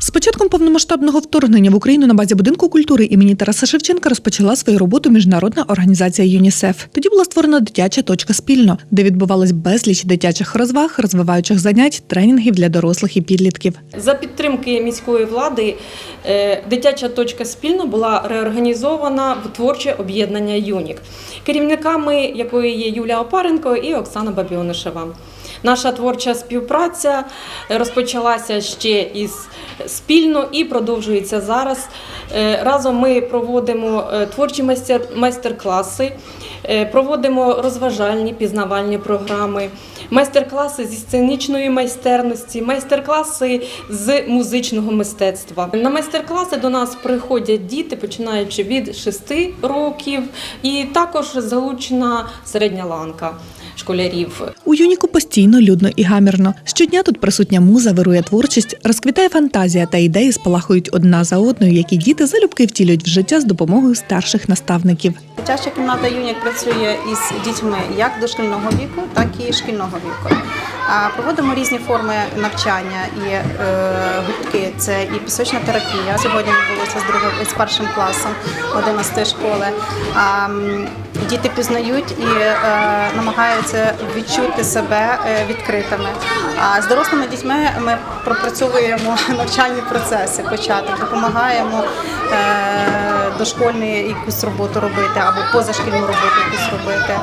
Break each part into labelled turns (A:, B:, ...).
A: З початком повномасштабного вторгнення в Україну на базі будинку культури імені Тараса Шевченка розпочала свою роботу міжнародна організація ЮНІСЕФ. Тоді була створена дитяча точка спільно, де відбувалось безліч дитячих розваг, розвиваючих занять, тренінгів для дорослих і підлітків.
B: За підтримки міської влади е, дитяча точка спільно була реорганізована в творче об'єднання Юнік, керівниками якої є Юлія Опаренко і Оксана Бабіонишева. Наша творча співпраця розпочалася ще із спільно і продовжується зараз. Е, Разом ми проводимо е, творчі майстер- майстер-класи, е, проводимо розважальні пізнавальні програми, майстер-класи зі сценічної майстерності, майстер-класи з музичного мистецтва. На майстер-класи до нас приходять діти, починаючи від 6 років, і також залучена середня ланка школярів.
A: У Юніку постійно людно і гамірно. Щодня тут присутня муза, вирує творчість, розквітає фантазія та ідеї спалахують одна за одною, які діти залюбки втілюють в життя з допомогою старших наставників.
C: Дитяча кімната Юнік працює із дітьми як дошкільного віку, так і шкільного віку. Проводимо різні форми навчання і е, гуртки. Це і пісочна терапія. Сьогодні відбулося з другим з першим класом 11 школи. Діти пізнають і е, намагаються відчути себе е, відкритими. А з дорослими дітьми ми пропрацьовуємо навчальні процеси. Початок допомагаємо е, дошкольні якусь роботу робити або позашкільну роботу якусь робити.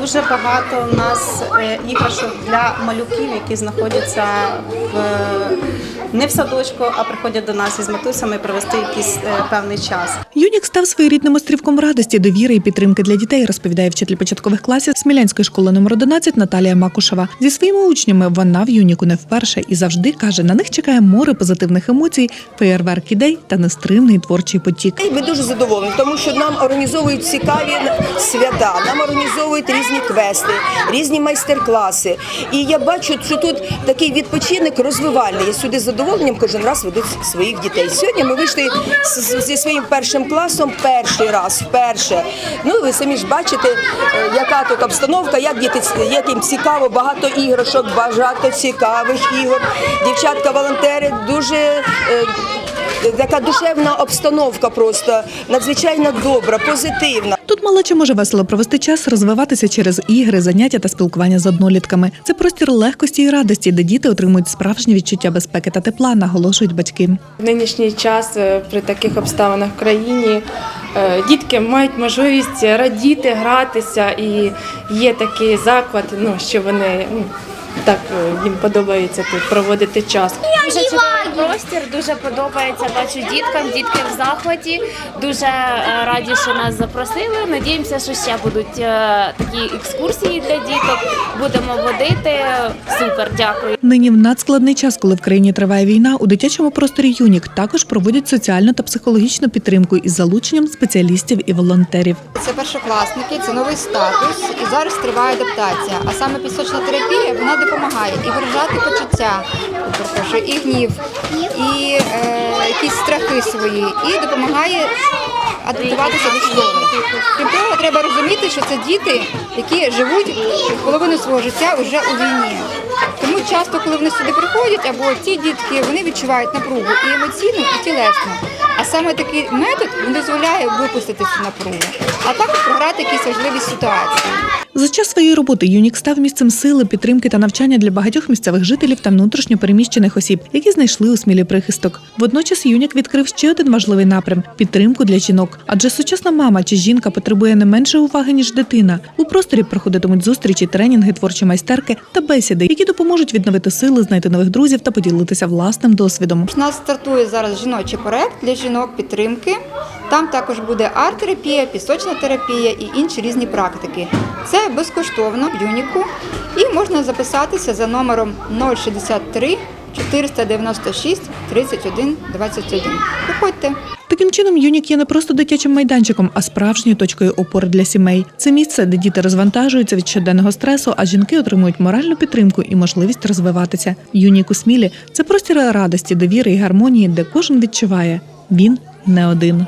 C: Дуже багато у нас е, іграшок для малюків, які знаходяться в не в садочку, а приходять до нас із матусями провести якийсь е, певний час.
A: Юнік став своєрідним острівком радості, довіри і підтримки для дітей, розповідає вчитель початкових класів Смілянської школи номер 11 Наталія Макушева. Зі своїми учнями вона в Юніку не вперше і завжди каже, на них чекає море позитивних емоцій, феєрверк ідей та нестримний творчий потік.
D: Ми дуже задоволені, тому що нам організовують цікаві свята, нам організовують різні квести, різні майстер-класи. І я бачу, що тут такий відпочинок розвивальний. Я сюди з задоволенням кожен раз веду своїх дітей. Сьогодні ми вийшли зі своїм першим класом перший раз, вперше. Ну ви самі ж бачите, е, яка тут обстановка, як діти як їм цікаво, багато іграшок, багато цікавих ігор. Дівчатка-волонтери дуже. Така душевна обстановка просто надзвичайно добра, позитивна.
A: Тут малеча може весело провести час, розвиватися через ігри, заняття та спілкування з однолітками. Це простір легкості і радості, де діти отримують справжнє відчуття безпеки та тепла, наголошують батьки.
E: В нинішній час е, при таких обставинах в країні е, дітки мають можливість радіти, гратися, і є такий заклад, ну що вони ну, так е, їм подобається тут проводити час.
F: Дуже чудовий простір, дуже подобається. Бачу діткам, дітки в захваті. Дуже е, раді, що нас запросили. Надіємося, що ще будуть е, такі екскурсії для діток. Будемо водити. Супер, дякую.
A: Нині в надскладний час, коли в країні триває війна, у дитячому просторі Юнік також проводять соціальну та психологічну підтримку із залученням спеціалістів і волонтерів.
G: Це першокласники, це новий статус, і зараз триває адаптація. А саме пісочна терапія вона допомагає і виражати почуття, і гнів, і е, якісь страхи свої, і допомагає адаптуватися до школи. Крім того, треба розуміти, що це діти, які живуть половину свого життя вже у війні. Часто, коли вони сюди приходять, або ті дітки вони відчувають напругу і емоційну, і тілесну. А саме такий метод дозволяє випустити цю напругу, а також програти якісь важливі ситуації.
A: За час своєї роботи Юнік став місцем сили, підтримки та навчання для багатьох місцевих жителів та внутрішньо переміщених осіб, які знайшли у смілі прихисток. Водночас Юнік відкрив ще один важливий напрям підтримку для жінок. Адже сучасна мама чи жінка потребує не менше уваги ніж дитина. У просторі проходитимуть зустрічі, тренінги, творчі майстерки та бесіди, які допоможуть відновити сили, знайти нових друзів та поділитися власним досвідом.
G: У нас стартує зараз жіночий проект для жінок підтримки. Там також буде арт-терапія, пісочна терапія і інші різні практики. Це безкоштовно в Юніку і можна записатися за номером 063 496 31 21. Приходьте.
A: Таким чином, Юнік є не просто дитячим майданчиком, а справжньою точкою опори для сімей. Це місце, де діти розвантажуються від щоденного стресу, а жінки отримують моральну підтримку і можливість розвиватися. Юнік у смілі це простір радості, довіри і гармонії, де кожен відчуває він не один.